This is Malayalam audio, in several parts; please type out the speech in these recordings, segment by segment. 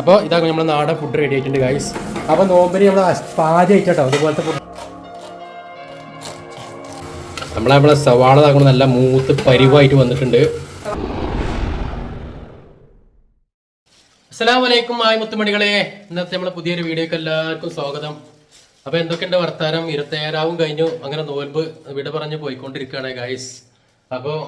അപ്പോൾ ഇതാകും നമ്മൾ നാടൻ ഫുഡ് റെഡി ആയിട്ടുണ്ട് ഗൈസ് അപ്പോൾ നോമ്പിന് നമ്മൾ പാചകം ആയിട്ടോ അതുപോലത്തെ ഫുഡ് നമ്മളെ നമ്മളെ സവാള താക്കണം നല്ല മൂത്ത് പരിവായിട്ട് വന്നിട്ടുണ്ട്. അസ്സലാമലൈക്കും ആയി മുത്തുമണികളെ. ഇന്നത്തെ നമ്മളെ പുതിയൊരു വീഡിയോക്ക് എല്ലാവർക്കും സ്വാഗതം. അപ്പോൾ എന്തൊക്കെയുണ്ട് വർത്താനം? ഇരുപത്തേഴാവും കഴിഞ്ഞു. അങ്ങനെ നോൽബ് വിട പറഞ്ഞ് പോയിക്കൊണ്ടിരിക്കുകയാണ് ഗൈസ് അപ്പോൾ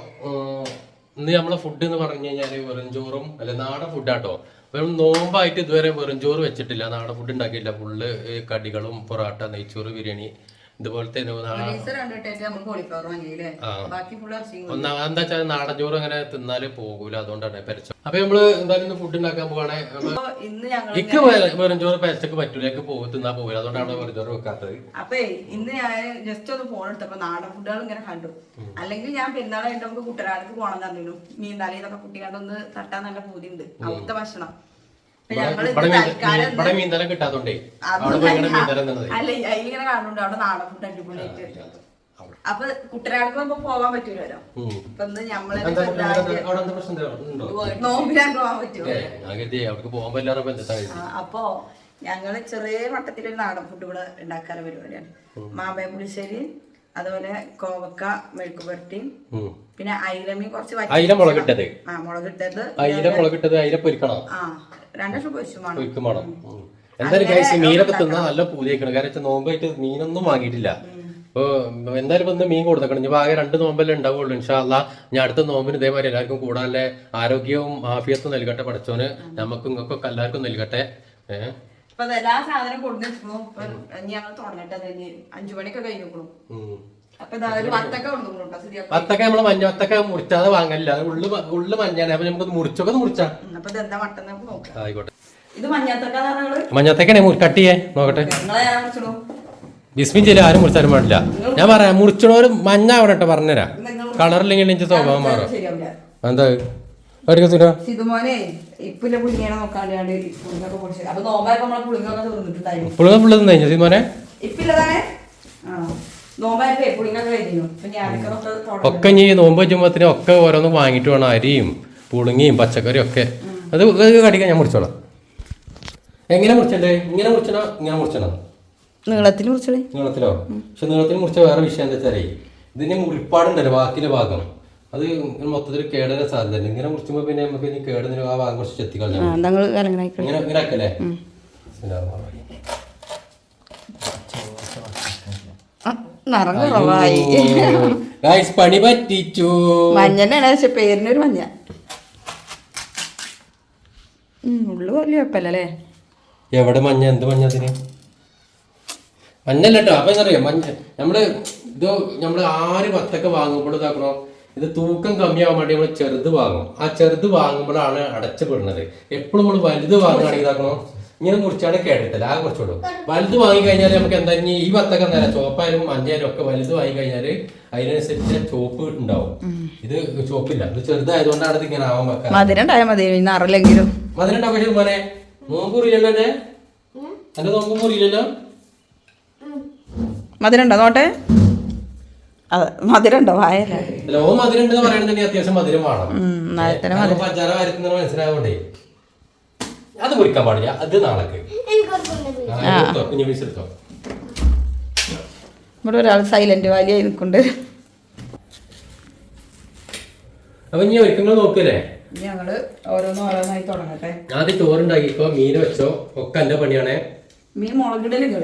ഇന്ന് നമ്മളെ ഫുഡ് എന്ന് പറഞ്ഞു കഴിഞ്ഞാൽ വെറുംചോറും അല്ല നാടൻ ഫുഡാട്ടോ വെറും നോമ്പായിട്ട് ഇതുവരെ വെറും വെറുംചോറ് വെച്ചിട്ടില്ല. നാടൻ ഫുഡ് ഉണ്ടാക്കിയില്ല ഫുള്ള് കടികളും പൊറാട്ട നെയ്ച്ചോറ് ബിരിയാണി. ഇതുപോലത്തെ നാ- പൈസ കണ്ടിട്ടായിട്ട് നമ്മൾ കോളിഫ്ലവർ വാങ്ങിയില്ലേ? ബാക്കി ഫുൾ ഇറച്ചി ഒന്നാ എന്താ വെച്ചാൽ നാടൻ ചോറ് അങ്ങനെ തിന്നാൽ പോകൂല അതുകൊണ്ടാണ് പെരച്ച അപ്പൊ നമ്മൾ എന്തായാലും ഫുഡ് ഉണ്ടാക്കാൻ പോവാണേ. ഇക്ക് വെറും ചോറ് പെരച്ചക്ക് പറ്റൂല. പോകും തിന്നാ പോകില്ല അതുകൊണ്ടാണ് വെറും ചോറ് വെക്കാത്തത്. അപ്പൊ ഇന്ന് ഞാൻ ജസ്റ്റ് ഒന്ന് ഫോൺ എടുത്തപ്പോ നാടൻ ഫുഡുകൾ ഇങ്ങനെ കണ്ടു. അല്ലെങ്കിൽ ഞാൻ പെരുന്നാളായിട്ട് നമുക്ക് കുട്ടനാടക്ക് പോകണം തന്നിരുന്നു മീൻതാലി കുട്ടികളുടെ കുട്ടികളൊന്ന് തട്ടാൻ നല്ല പൂതിയുണ്ട്. അവിടുത്തെ ഭക്ഷണം. ഇവിടെ മീൻതല കിട്ടാത്തോണ്ടേ. അവിടെ ഭയങ്കര മീൻതല അല്ല അതിലിങ്ങനെ കാണുന്നുണ്ട്. അവിടെ നാടൻ ഫുഡ് അടിപൊളിയായിട്ട്. അപ്പൊ കുട്ടനാടക്ക് പോകുമ്പോ പോവാൻ പറ്റൂലോ ഞമ്മളെ നോമ്പിലാൻ പോകാൻ പറ്റുമോ അപ്പോ ഞങ്ങൾ ചെറിയ വട്ടത്തിലൊരു നാടൻ ഫുഡ് ഇവിടെ ഉണ്ടാക്കാറ് പരിപാടിയാണ്. മാമ്പഴ പുളിശ്ശേരി അതുപോലെ കോവക്ക മെഴുക്ക് പുരട്ടി. പിന്നെ അയിലമീൻ കുറച്ച് അയില മുളകിട്ടത്? ആ മുളകിട്ടത്. അയില മുളകിട്ടത് അയില പൊരിക്കണം? ആ രണ്ടു പൊരിച്ചു വേണം. പൊരിക്കും വേണം. ഉം. എന്തായാലും കഴിച്ച് മീനൊക്കെ തിന്നാൻ നല്ല പൂതിയേക്കണം കാരണം നോമ്പായിട്ട് മീനൊന്നും വാങ്ങിയിട്ടില്ല. ഇപ്പോ എന്തായാലും ഇന്ന് മീൻ കൊടുത്തേക്കണം. ഇനി ആകെ രണ്ട് നോമ്പല്ലേ ഉണ്ടാവുള്ളൂ. ഇൻഷാല്ല ഞാൻ അടുത്ത നോമ്പിന് ഇതേമാതിരി എല്ലാവർക്കും കൂടാതെ ആരോഗ്യവും ആഫിയത്തും നൽകട്ടെ പഠിച്ചോന് നമുക്കും ഇങ്ങൾക്കൊക്കെ എല്ലാവർക്കും നൽകട്ടെ. ഏഹ്? ഇപ്പൊ എല്ലാ സാധനം കൊടുത്തിരിക്കണു ഇപ്പൊ ഇനി ഞങ്ങൾ തുടങ്ങട്ടെ കഴിഞ്ഞ് അഞ്ചു മണിയൊക്കെ കഴിഞ്ഞിരിക്കണു ഒരു വത്തക്ക നമ്മൾ മഞ്ഞ മുറിച്ചാതെ വാങ്ങലില്ല. ഉള്ളു ഉള്ളു മഞ്ഞാണ് അപ്പൊ നമുക്ക് മുറിച്ചൊക്കെ മുറിച്ചാ. ആയിക്കോട്ടെ. മഞ്ഞത്തക്കണേ കട്ട് ചെയ്യേ? നോക്കട്ടെ. ആരും മുറിച്ചാലും പാടില്ല. ഞാൻ പറയാം മുറിച്ചണോര് മഞ്ഞ അവിടെ പറഞ്ഞുതരാം. കളറില്ലെങ്കിൽ എനിക്ക് സ്വഭാവം മാറും. എന്താ? സിതുമോനെ ഇപ്പിന്റെ പുളിങ്ങനെ നോക്കാണ്ട് പുളിങ്ങൊക്കെ പൊടിച്ചത് അപ്പൊ നോമ്പായപ്പോ നമ്മളെ പുളിങ്ങൊക്കെ തീർന്നിട്ടുണ്ടായിരുന്നു പുള്ളുക പുള്ളത് കഴിഞ്ഞു സിമോനെ ഇപ്പില്ലതാണേ ആ. നോമ്പായപ്പോ പുളിങ്ങൊക്കെ കഴിഞ്ഞു അപ്പൊ ഞാനൊക്കെ ഒക്കെ ഇനി നോമ്പ് വെച്ചുമ്പോത്തിന് ഒക്കെ ഓരോന്ന് വാങ്ങിട്ട് വേണം അരിയും പുളിങ്ങിയും പച്ചക്കറിയും ഒക്കെ അത് കടിക്കാൻ ഞാൻ മുറിച്ചോളാം. എങ്ങനെ മുറിച്ചണ്ടേ? ഇങ്ങനെ മുറിച്ചണോ? ഇങ്ങനെ മുറിച്ചണോ? നീളത്തിൽ മുറിച്ചോ നീളത്തിലോ? പക്ഷെ നീളത്തിൽ മുറിച്ച വേറെ വിഷയം എന്താ വെച്ചാലേ ഇതിന് മുറിപ്പാടുണ്ടല്ലോ ബാക്കിന്റെ ഭാഗം. അത് മൊത്തത്തിൽ കേടാൻ സാധ്യത ഇങ്ങനെ മുറിച്ചുമ്പോ പിന്നെ നമുക്ക് ഇനി കേടുന്നതിന് ആ ഭാഗം കുറച്ച് ചെത്തി കളഞ്ഞാൽ ഞങ്ങൾ കലങ്ങനായിക്കോളി ഇങ്ങനെ ഇങ്ങനെ ആക്കല്ലേ? പണി പറ്റിച്ചു. മഞ്ഞനാണ് പക്ഷെ പേരിനൊരു മഞ്ഞ. ഉള്ളു വലിയ കുഴപ്പമില്ലല്ലേ? എവിടെ മഞ്ഞ? എന്ത് മഞ്ഞ അതിന്? മഞ്ഞല്ലോ അപ്പൊ എന്നറിയാം മഞ്ഞ നമ്മൾ ഇത് നമ്മൾ ആര് പത്തൊക്കെ വാങ്ങുമ്പോഴും ഇതാക്കണോ? ഇത് തൂക്കം കമ്മിയാവാൻ വേണ്ടി നമ്മൾ ചെറുത് വാങ്ങും ആ ചെറുത് വാങ്ങുമ്പോഴാണ് അടച്ചുപെടുന്നത് എപ്പോഴും നമ്മൾ വലുത് വാങ്ങുകയാണെങ്കിൽ ഇതാക്കണോ ഇങ്ങനെ മുറിച്ചാണ് കേട്ടിട്ടില്ല ആ കുറച്ചുള്ളൂ വലുത് വാങ്ങിക്കഴിഞ്ഞാൽ നമുക്ക് എന്താ ഇനി ഈ വത്തൊക്കെ നേരം ചോപ്പായാലും മഞ്ഞയാലും ഒക്കെ വലുത് വാങ്ങിക്കഴിഞ്ഞാൽ അതിനനുസരിച്ച് ചോപ്പ് ഉണ്ടാവും. ഇത് ചോപ്പില്ല ഇത് ചെറുതായതുകൊണ്ടാണ് ഇത് ഇങ്ങനെ ആവാൻ വെക്കാൻ മധുരം ഉണ്ടായാൽ മതി. അറിയില്ലെങ്കിലും മധുരം പക്ഷേ മോനെ നോമ്പ് മുറിയില്ലല്ലോ അല്ലേ? എന്റെ നോമ്പ് മുറിയില്ലല്ലോ? മധുരം ഉണ്ടോ? നോട്ടെ. അതെ മധുരം ഉണ്ടോ ഓ മധുരം ഉണ്ടെന്ന് പറയണെന്നുണ്ടെങ്കിൽ അത്യാവശ്യം മധുരം. വേണം പഞ്ചാര വരുത്തുന്ന മനസ്സിലായതുകൊണ്ടേ അത് കുടിക്കാൻ പാടില്ല. അത് നാളേക്ക്. കുഞ്ഞു പീസ് എടുത്തോ. ഇവിടെ ഒരാൾ സൈലന്റ് വാലിയായി നിൽക്കുന്നുണ്ട്. അപ്പൊ ഇനി ഒരുക്കങ്ങൾ നോക്കല്ലേ ഞങ്ങൾ ഓരോന്ന് ഓരോന്നായി തുടങ്ങട്ടെ. ആദ്യം ചോറുണ്ടാക്കി. ഇപ്പൊ മീൻ വെച്ചോ? ഒക്കെ എന്റെ പണിയാണേ. മീൻ മുളകിടലുകൾ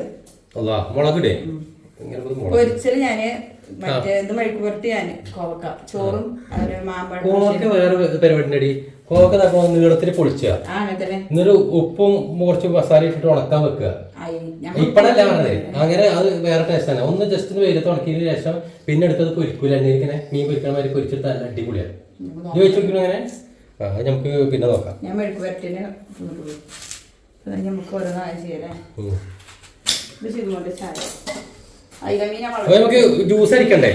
അല്ലാ മുളകിടേ? പൊരിച്ചൽ ഞാൻ മെഴുക്കുപുരട്ടി കോവക്ക. ചോറും മാമ്പഴം കോവക്ക വേറെ പരിപാടി അടി കോവക്ക തപ്പോ നീളത്തിൽ പൊളിച്ചുക ആ അങ്ങനെ ഉപ്പും കുറച്ച് മസാല ഇട്ടിട്ട് ഉണക്കാൻ വെക്കുക. ഇപ്പഴല്ല പറഞ്ഞത് അങ്ങനെ അത് വേറെ ടേസ്റ്റ് ആണ്. ഒന്ന് ജസ്റ്റ് ഒന്ന് വെയിലത്ത് ഉണക്കിയതിന് ശേഷം പിന്നെ എടുത്തത് പൊരിക്കൂല. ഇങ്ങനെ മീൻ പൊരിക്കണ മാതിരി പൊരിച്ചിട്ട് നല്ല അടിപൊളിയാണ് ചോദിച്ചു അങ്ങനെ അത് നമുക്ക് പിന്നെ നോക്കാം. ഞാൻ നമുക്ക് ഓരോന്നായി ചെയ്യല്ലേ ഉം. ഇത് ചെയ്തുകൊണ്ട് ചായ. അപ്പൊ നമുക്ക് ജ്യൂസ് അരിക്കണ്ടേ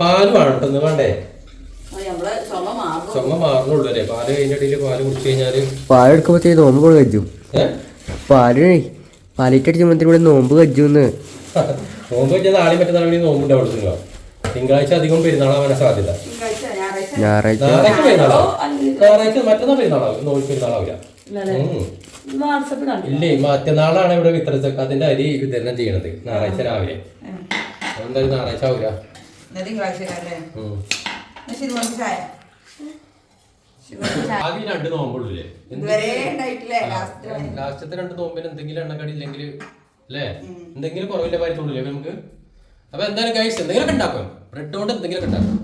പാൽ വേണം വേണ്ടേ? നമ്മൾ ചുമ മാറും ചുമ മാറുന്നുള്ളൂ അല്ലേ? പാൽ കഴിഞ്ഞ ഇടയിൽ പാൽ കുടിച്ചു കഴിഞ്ഞാൽ? പാലെടുക്കുമ്പോ നോമ്പ് കജ്ജു പാൽ പാൽ പാലിട്ടടിച്ചുമ്പത്തിന് ഇവിടെ നോമ്പ് കജ്ജുന്ന് നോമ്പ് വെച്ചാൽ നാളെയും മറ്റന്നാളും നോമ്പ് നോമ്പുണ്ടാവുള്ളൂ തിങ്കളാഴ്ച അധികം പെരുന്നാളാവാൻ സാധ്യത. ഞായറാഴ്ച. ഞായറാഴ്ച. മറ്റന്നാൾ പെരുന്നാളാവും. നോമ്പ് പെരുന്നാളാവില്ല. ഇല്ലേ മറ്റന്നാളാണ് ഇവിടെ വിത്തര അതിന്റെ അരി വിതരണം ചെയ്യണത്. ഞായറാഴ്ച രാവിലെ. അതെന്തായാലും ഞായറാഴ്ച ആവൂല. ഇന്ന് അല്ലേ ഉം. എന്നാ ശിവമോൾക്ക് ചായ ശിവമോൾക്ക് ചായ. ആകെ രണ്ട് നോമ്പുള്ളൂല്ലേ? ലാസ്റ്റത്തെ രണ്ട് നോമ്പിന് എന്തെങ്കിലും എണ്ണക്കടി ഇല്ലെങ്കിൽ അല്ലേ? എന്തെങ്കിലും കുറവില്ല പറ്റുള്ളൂല്ലേ നമുക്ക്? അപ്പൊ എന്തായാലും കഴിച്ച് എന്തെങ്കിലും ഉണ്ടാക്കാം. ബ്രെഡ് കൊണ്ട് എന്തെങ്കിലും ഉണ്ടാക്കാം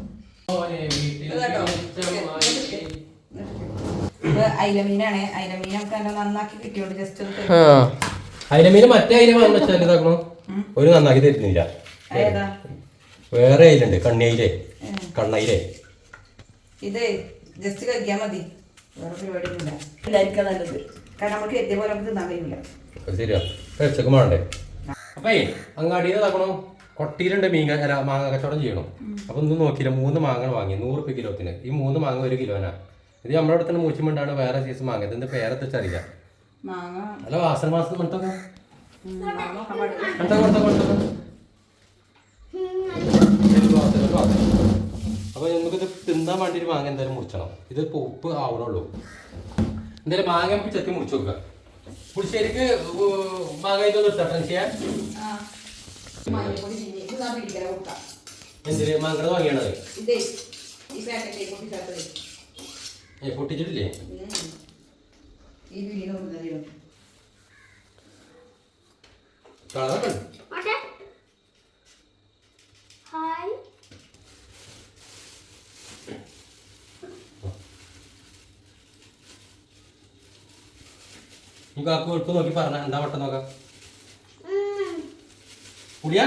അയിലമീനാണ് അയിലമീനൊക്കെ നന്നാക്കി കിട്ടിയോണ്ട് ജസ്റ്റ് അയിലമീന് മറ്റേ അയില ഇതാക്കണോ ഒരു നന്നാക്കി തരുന്നില്ല. വേറെ. അയിലുണ്ട് കണ്ണിയിലേ കണ്ണയിലേ. ഇത് ജസ്റ്റ് കഴിക്കാൻ മതി. വേറെ പരിപാടിയൊന്നുമില്ല. എല്ലാവർക്കും നല്ലത്. കാരണം നമുക്ക് എത്തിയ പോലെ നമുക്ക് തിന്നാൻ കഴിയില്ല അത് ശരിയാ. കഴിച്ചൊക്കെ വേണ്ടേ അപ്പേ അങ്ങാടിയിൽ ഇതാക്കണോ? കൊട്ടിയിലുണ്ട് മീൻ അല്ല, മാങ്ങ കച്ചവടം ചെയ്യണം. അപ്പൊ ഒന്നും നോക്കിയില്ല മൂന്ന് മാങ്ങ വാങ്ങി നൂറ് റുപ്യ കിലോത്തിന്. ഈ മൂന്ന് മാങ്ങ ഒരു കിലോനാ ഇത് നമ്മുടെ അടുത്ത് തന്നെ മൂച്ചിമുണ്ടാണ് വേറെ സൈസ് മാങ്ങ. ഇതിന്റെ പേരത്തെ വെച്ചറിയില്ല അല്ല വാസന മാസം കൊടുത്തോ? കൊടുത്തോ മാങ്ങ ഇത് കണ്ടോ കണ്ടോ നമുക്കിത് തിന്നാൻ വേണ്ടി ഒരു മാങ്ങ എന്തായാലും മുറിച്ചണം. ഇത് ഉപ്പ് ആവണുള്ളൂ. എന്തായാലും മാങ്ങ നമുക്ക് ചെത്തി മുറിച്ച് നോക്കുക പുളിശ്ശേരിക്ക് മാങ്ങ ഇതൊന്നും എടുത്തട്ടെ ചെയ്യാൻ. എന്തിന്? മാങ്ങ വാങ്ങിയാണത്. ഏ പൊട്ടിച്ചിട്ടില്ലേ. കളറൊക്കെ ഉണ്ട്. ഈ കാക്കു എടുത്ത് നോക്കി പറഞ്ഞ. എന്താ വട്ടം നോക്കാം? പുളിയാ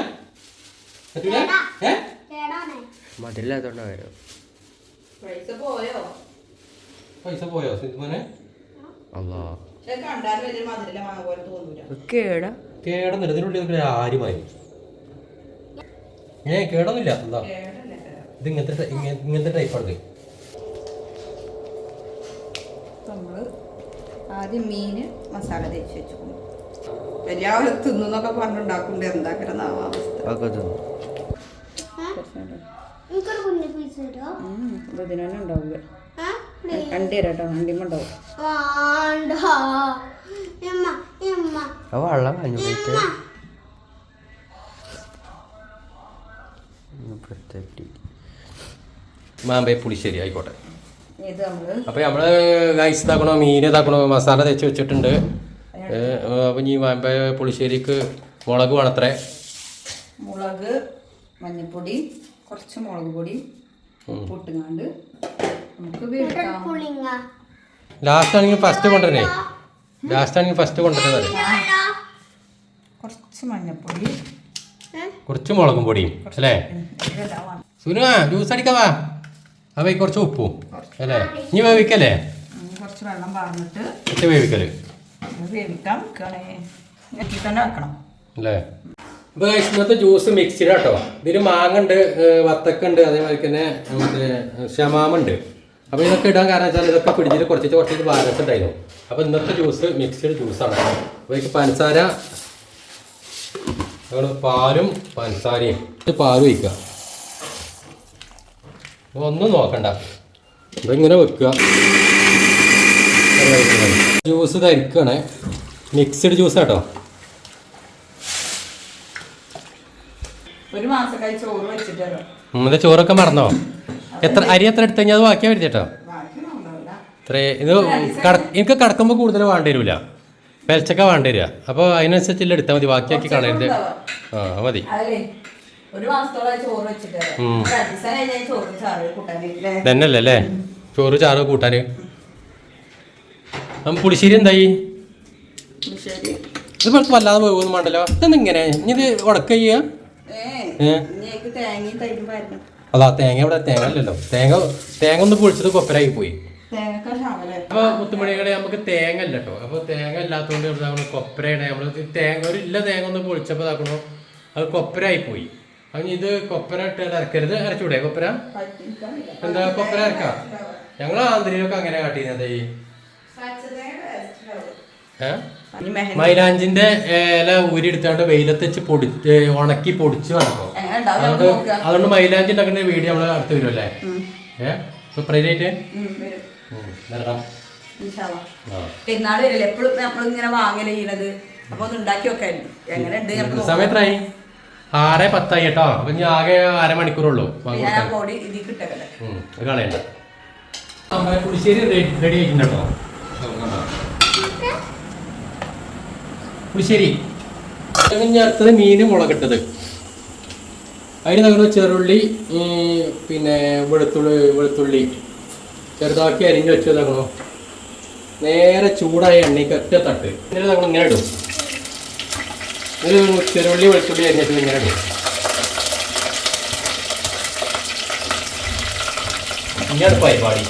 പറ്റൂല? ഏ? മതില്ലാത്തോണ്ടാ വരും പൈസ പോയോ? പൈസ പോയോ സിന്ധുമോനെ അല്ലാ ഇതിനുള്ളിൽ ആരുമായി. ഏ കേടൊന്നുമില്ല. എന്താ? കേടല്ലേ? ഇത് ഇങ്ങനത്തെ ഇങ്ങനത്തെ ടൈപ്പാണ് നമ്മൾ ആദ്യം മീൻ മസാല തേച്ച് വെച്ചു എല്ലാവരും തിന്നൊക്കെ പറഞ്ഞുണ്ടാക്കുന്നുണ്ട്. എന്താക്കണം അവസ്ഥ. ഉണ്ടാവില്ല? തരാട്ടോ ഉണ്ടാവും വെള്ളം കഴിഞ്ഞു പോയിട്ട്. മാമ്പേ പുളിശ്ശേരി ആയിക്കോട്ടെ. അപ്പൊ നമ്മൾ ഗൈസ് ഇതാക്കണോ മീൻ ഇതാക്കണോ മസാല തേച്ച് വെച്ചിട്ടുണ്ട്. അപ്പൊ ഈ വാമ്പ പുളിശ്ശേരിക്ക് മുളക് വേണത്രേ. മുളക് മഞ്ഞൾപ്പൊടി കുറച്ച് മുളക് പൊടി പൊട്ടുങ്ങാണ്ട് നമുക്ക് ലാസ്റ്റ് ആണെങ്കിൽ ഫസ്റ്റ് കൊണ്ടുവരണേ. ലാസ്റ്റ് ആണെങ്കിൽ ഫസ്റ്റ് കൊണ്ടുവരുന്നത് കുറച്ച് മഞ്ഞൾപ്പൊടി കുറച്ച് മുളകും പൊടിയും അല്ലേ. സുനു ജ്യൂസ് അടിക്കാവാ അവ കുറച്ച് ഉപ്പും. അല്ലേ? ഇനി വേവിക്കല്ലേ? കുറച്ച് വെള്ളം പാർന്നിട്ട് ഒറ്റ വേവിക്കൽ. തന്നെ വെക്കണം. അല്ലേ? അപ്പോൾ ഇന്നത്തെ ജ്യൂസ് മിക്സിഡ് കേട്ടോ. ഇതിൽ മാങ്ങുണ്ട് വത്തക്ക ഉണ്ട് അതേമാതിരി തന്നെ മറ്റേ ഷമാമുണ്ട് അപ്പോൾ ഇതൊക്കെ ഇടാൻ കാരണം വെച്ചാൽ ഇതൊക്കെ പിടിച്ചിട്ട് കുറച്ച് കുറച്ച് ബാലൻസ് ഉണ്ടായിരുന്നു അപ്പോൾ ഇന്നത്തെ ജ്യൂസ് മിക്സ്ഡ് ജ്യൂസാണ് അപ്പൊ ഇതിക്ക് പഞ്ചസാര പാലും പഞ്ചസാരയും. പാലും ഒഴിക്കുക അപ്പൊ ഒന്നും നോക്കണ്ട. ഇതിങ്ങനെ വെക്കുക. ജ്യൂസ് ധരിക്കണേ മിക്സ്ഡ് ജ്യൂസ് കേട്ടോ ഒരു മാസക്കായി ചോറ് വെച്ചിട്ടോ. നമ്മുടെ ചോറൊക്കെ മറന്നോ? എത്ര അരി എത്ര എടുത്തു കഴിഞ്ഞാൽ അത് ബാക്കിയാ വരുത്തേട്ടോ. ഇത്രേ ഇത് കട എനിക്ക് കടക്കുമ്പോൾ കൂടുതൽ വേണ്ടി വരില്ല പെലച്ചക്ക വേണ്ടി വരിക. അപ്പോൾ അതിനനുസരിച്ച് എടുത്താൽ മതി. ബാക്കിയാക്കി കളയരുത്. ആ അത് മതി. തന്നെയല്ലേ? ചോറ് ചാറ് കൂട്ടാന്. നമ്മ പുളിശ്ശേരി എന്തായി? ഇത് നമുക്ക് വല്ലാതെ പോകുന്നു വേണ്ടല്ലോ. ഇതെന്താ ഇങ്ങനെ? ഇനി ഇത് ഉടക്ക ചെയ്യുക അതാ തേങ്ങ ഇവിടെ തേങ്ങ അല്ലല്ലോ. തേങ്ങ തേങ്ങ ഒന്ന് പൊളിച്ചത് കൊപ്പരായി പോയി. അപ്പൊ മുത്തുമണികളെ നമുക്ക് തേങ്ങ അല്ല കേട്ടോ അപ്പൊ തേങ്ങ ഇല്ലാത്തതുകൊണ്ട് കൊപ്പരയാണ്. നമ്മൾ തേങ്ങ ഒരു ഇല്ല തേങ്ങ ഒന്ന് പൊളിച്ചപ്പോ ഇതാക്കണോ. അത് കൊപ്പരായി പോയി. അതിന് ഇത് കൊപ്പര ഇട്ട് അരക്കരുത്. അരച്ചൂടെ കൊപ്പര. എന്താ കൊപ്പര അരക്കാം? ഞങ്ങൾ ആന്ധ്രയിലൊക്കെ അങ്ങനെ കാട്ടിയിരുന്നത് ഈ മൈലാഞ്ചിന്റെ ഇല ഊരി എടുത്താണ്ട് വെയിലത്ത് വെച്ച് പൊടി ഉണക്കി പൊടിച്ച് നടക്കും അതുകൊണ്ട് അതുകൊണ്ട് മൈലാഞ്ചി ഉണ്ടാക്കുന്ന വീഡിയോ നമ്മൾ അടുത്ത് ഏഹ് സൂപ്പറായിട്ട്? വരും. അല്ലേ ഇൻഷാല്ലാ. ആ. പെരുന്നാൾ വരില്ല? എപ്പോഴും നമ്മൾ ഇങ്ങനെ വാങ്ങൽ ചെയ്യണത്. അപ്പൊ ഒന്ന് ഉണ്ടാക്കി വെക്കായിരുന്നു എങ്ങനെ ഉണ്ട്. സമയത്രായി ആറ് പത്തായി കേട്ടോ. അപ്പൊ ഇനി ആകെ അരമണിക്കൂറുള്ളൂ ഞാൻ കളയണ്ട. പുളിശ്ശേരി റെഡി ആയിട്ടുണ്ടോ പുളിശ്ശേരി. അടുത്തത് മീന് മുളകിട്ടത് അതിന് നമ്മൾ ചെറുള്ളി പിന്നെ വെളുത്തുള്ളി വെളുത്തുള്ളി. ചെറുതാക്കി അരിഞ്ഞ് വെച്ചതാക്കണോ? നേരെ ചൂടായ എണ്ണയ്ക്ക് ഒറ്റ തട്ട്. എന്നിട്ട് നമ്മൾ ഇങ്ങനെ ഇടും. ഇത് ചെറുള്ളി വെളുത്തുള്ളി അരിഞ്ഞിട്ട് ഇങ്ങനെ ഇടും. ഇങ്ങനെയാണ് പരിപാടി.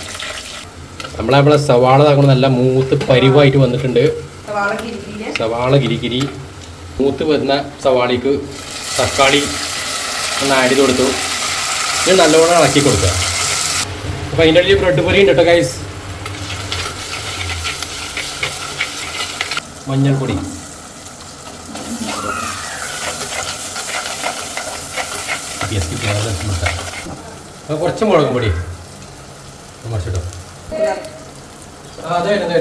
നമ്മളെ നമ്മളെ സവാള താക്കണം നല്ല മൂത്ത് പരിവായിട്ട് വന്നിട്ടുണ്ട്. സവാള ഗിരിഗിരി മൂത്ത് വരുന്ന സവാളിക്ക് തക്കാളി ഒന്ന് ആഡ് ചെയ്ത് കൊടുത്തു. ഇത് നല്ലവണ്ണം ഇളക്കി കൊടുക്കുക. അപ്പോൾ അതിന്റെ ഇടയിൽ ബ്രെഡ് പൊരി ഉണ്ട് കേട്ടോ ഗൈസ് മഞ്ഞൾപ്പൊടി. അപ്പോൾ കുറച്ച് മുളക് പൊടി. ആ അതെ അതെ.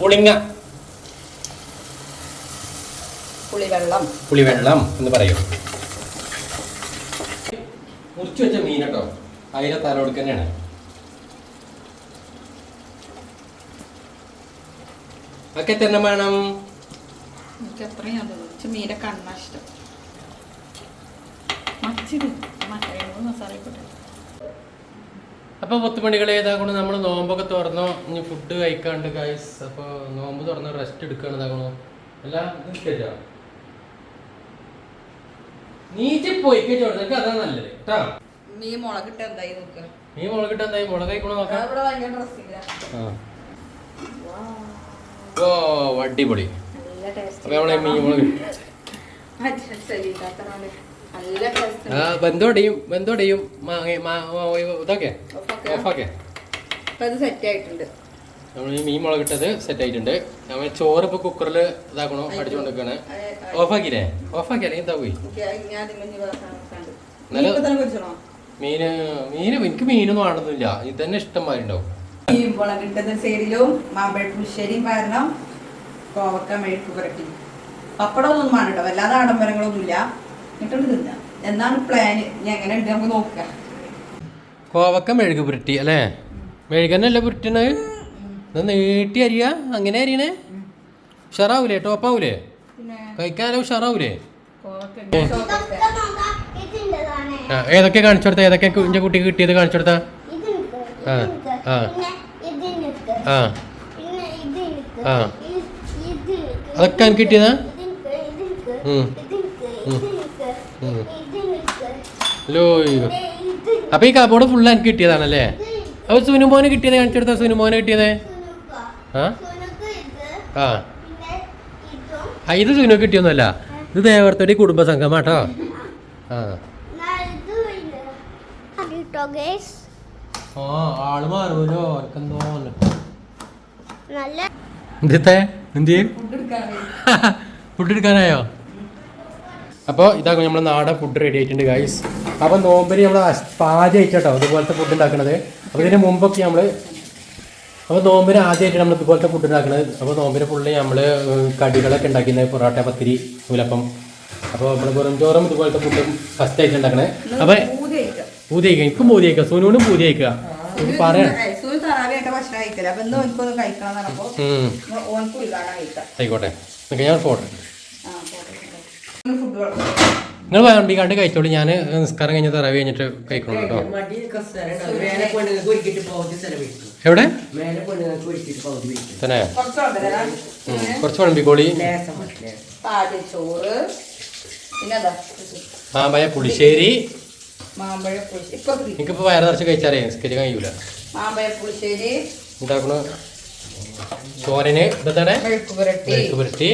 പുളിങ്ങ. പുളിവെള്ളം. പുളിവെള്ളം എന്ന് പറയും. മുറിച്ച് വെച്ച മീൻ കേട്ടോ. അതിലെ തലോടുക്ക് തന്നെയാണ് ഒക്കെ തന്നെ വേണം? എനിക്ക് അത്രയും അത് പക്ഷെ മീനെ കണ്ണ ഇഷ്ടം. മച്ചിരി മറ്റേ മസാലയിൽപ്പെട്ടു അപ്പോൾ പത്തുമണികളെ ഏതാകൊണ്ട് നമ്മൾ നോമ്പൊക്കെ തുറന്നോ? ഇനി ഫുഡ് കഴിക്കാണ്ട് ഗൈസ് അപ്പോൾ നോമ്പ് തുറന്ന് റെസ്റ്റ് എടുക്കുകയാണ് ഇതാകണോ. അല്ല ശരിയാ നീച്ച് പോയി ചോദിച്ചെനിക്ക് അതാ നല്ലത്. കേട്ടാ നീ മുളകിട്ട് എന്തായി നോക്കുക നീ മുളകിട്ട് എന്തായി? മുളക് കഴിക്കണോ നോക്കാം. ഇവിടെ ഭയങ്കര ഡ്രസ്സില്ല ആ. ഓ അടിപൊളി. നല്ല ടേസ്റ്റ് മീൻ ബന്ധോടെയും ബന്ധോടെയും ഇതൊക്കെ. ഓഫാക്കെ? സെറ്റ് ആയിട്ടുണ്ട്. നമ്മൾ ഈ മീൻ മുളകിട്ടത് സെറ്റ് ആയിട്ടുണ്ട്. നമ്മൾ ചോറ് ഇപ്പൊ കുക്കറിൽ ഇതാക്കണോ? അടിച്ചുകൊണ്ടിരിക്കുകയാണ് ഓഫാക്കിയില്ലേ? ഓഫാക്കി അല്ലെങ്കിൽ എന്താ പോയി? മീന് മീന് എനിക്ക് മീനൊന്നും ആണെന്നില്ല ഇത് തന്നെ ഇഷ്ടം ഉണ്ടാവും. ഈ മുളകിട്ടത് സൈഡിലും മാമ്പഴ പുളിശ്ശേരിയും കാരണം കോവക്ക മെഴുക്ക് പുരട്ടി. പപ്പടമൊന്നും വേണ്ടോ കേട്ടോ. വല്ലാതെ ആഡംബരങ്ങളൊന്നുമില്ല. എന്നിട്ടുണ്ട് തിന്നാം എന്നാണ് പ്ലാൻ ഇനി എങ്ങനെ ഉണ്ട് നമുക്ക് നോക്കാം. കോവക്ക മെഴുക് പുരട്ടി അല്ലേ? മെഴുകന്നല്ലേ പുരട്ടണത്? ഇത് നീട്ടി അരിയ? അങ്ങനെ അരിയണേ? ഉഷാറാവൂലേ? ടോപ്പാവൂലേ? പിന്നെ? കഴിക്കാനോ ഉഷാറാവൂലേ? ആ ഏതൊക്കെ കാണിച്ചു കൊടുത്ത? ഏതൊക്കെ കുഞ്ഞ കുട്ടിക്ക് കിട്ടിയത് കാണിച്ചു കൊടുത്ത? ആ, ആ. ആ. ആ. അതൊക്കെ എനിക്ക് കിട്ടിയതാ? ഹലോ അപ്പൊ ഈ കബോർഡ് ഫുള്ള് എനിക്ക് കിട്ടിയതാണല്ലേ? അപ്പൊ സുനുമോനെ കിട്ടിയത്? കാണിച്ചെടുത്ത സുനുമോനെ കിട്ടിയത്? സുനുക്ക ആ? ഇത് ആ. പിന്നെ ഇതും ആ ഇത് സുനു കിട്ടിയൊന്നുമല്ല. ഇത് ദേവർത്തടി കുടുംബസംഘമാട്ടോ ആ. ആ ആൾ മാറുമല്ലോ. എനിക്കെന്തോ നല്ല എന്തത്തെ? എന്ത് ചെയ്യും ഫുഡ് എടുക്കാനായോ? അപ്പോൾ ഇതാ നമ്മൾ നാടൻ ഫുഡ് റെഡി ആയിട്ടുണ്ട് ഗൈസ് അപ്പോൾ നോമ്പിന് നമ്മൾ പാചകം കേട്ടോ ഇതുപോലത്തെ ഫുഡ് ഉണ്ടാക്കണത്. അപ്പോൾ ഇതിന് മുമ്പൊക്കെ നമ്മൾ അപ്പോൾ നോമ്പിന് ആദ്യമായിട്ട് നമ്മൾ ഇതുപോലത്തെ ഫുഡ് ഉണ്ടാക്കണത്. അപ്പോൾ നോമ്പിന് ഫുള്ള് നമ്മൾ കടികളൊക്കെ ഉണ്ടാക്കുന്നത് പൊറോട്ട പത്തിരി നൂലപ്പം. അപ്പോൾ നമ്മൾ വെറും ചോറും ഇതുപോലത്തെ ഫുഡും ഫസ്റ്റ് ആയിട്ട് ഉണ്ടാക്കണേ. അപ്പോൾ പൂതി അയക്കുക എനിക്കും പൂതി കഴിക്കുക സൂനുവിനും പൂതി കഴിക്കുക പറയണം. പറയാം ഭക്ഷണം അപ്പൊ കഴിക്കണം. ഓനക്കും കഴിക്കാം. ആയിക്കോട്ടെ. ഞാൻ ഫോട്ടോ ഫുഡ് നിങ്ങൾ വണ്ടിക്കാണ്ട് കഴിച്ചോളൂ. ഞാൻ നിസ്കാരം കഴിഞ്ഞിട്ട് തറവ് കഴിഞ്ഞിട്ട് കഴിക്കണം കേട്ടോ. എവിടെ? തന്നെ. കുറച്ച് വിളമ്പിക്കോളി മാമ്പഴ പുളിശ്ശേരി. മാമ്പഴ പുളിശ്ശേരി. ഇപ്പൊ ഫ്രീ. എനിക്കിപ്പോൾ വയറ് നിറച്ച് കഴിച്ചാലേ നിസ്കരിക്കാൻ കഴിയൂല. മാമ്പഴ പുളിശ്ശേരി. ഉണ്ടാക്കണ ചോരന് ഇതെന്താണ്? മെഴുക്ക് പുരട്ടി. മെഴുക്ക് പുരട്ടി.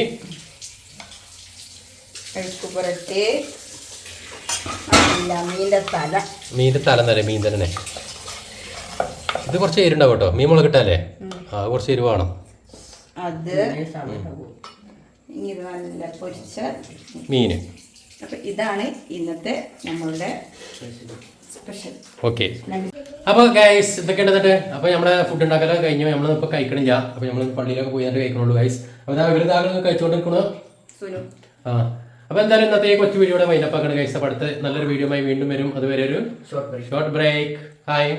മെഴുക്ക് പുരട്ടി. മീന്റെ തല. മീന്റെ തല മീൻ തന്നെ ഇത് കുറച്ച് എരിണ്ടാവും കേട്ടോ. മീൻ മുളക് ഇട്ടാലേ. ആ കുറച്ച് എരിവ് വേണം. അത് നല്ല പൊരിച്ച മീൻ അപ്പൊ ഇതാണ് ഇന്നത്തെ നമ്മളുടെ സ്പെഷ്യൽ. ഓക്കെ. അപ്പോൾ ഗൈസ് ഇതൊക്കെ എന്നിട്ട് അപ്പോൾ നമ്മുടെ ഫുഡ് ഉണ്ടാക്കലൊക്കെ കഴിഞ്ഞു. നമ്മൾ ഇപ്പോൾ കഴിക്കണില്ല. അപ്പോൾ നമ്മൾ പള്ളിയിലൊക്കെ പോയി എന്നിട്ട് കഴിക്കണുള്ളൂ ഗൈസ് അപ്പോൾ ഇതാ ഇവർ ഇതാകെ കഴിച്ചുകൊണ്ടിരിക്കണു ആ. അപ്പോൾ എന്തായാലും ഇന്നത്തെ ഈ കൊച്ചു വീഡിയോയുടെ വൈനപ്പാക്കാണ് ഗൈസ് അപ്പോൾ അടുത്ത നല്ലൊരു വീഡിയോ വീണ്ടും വരും. അതുവരെ ഒരു ഷോർട്ട് ബ്രേക്ക് ഹായ്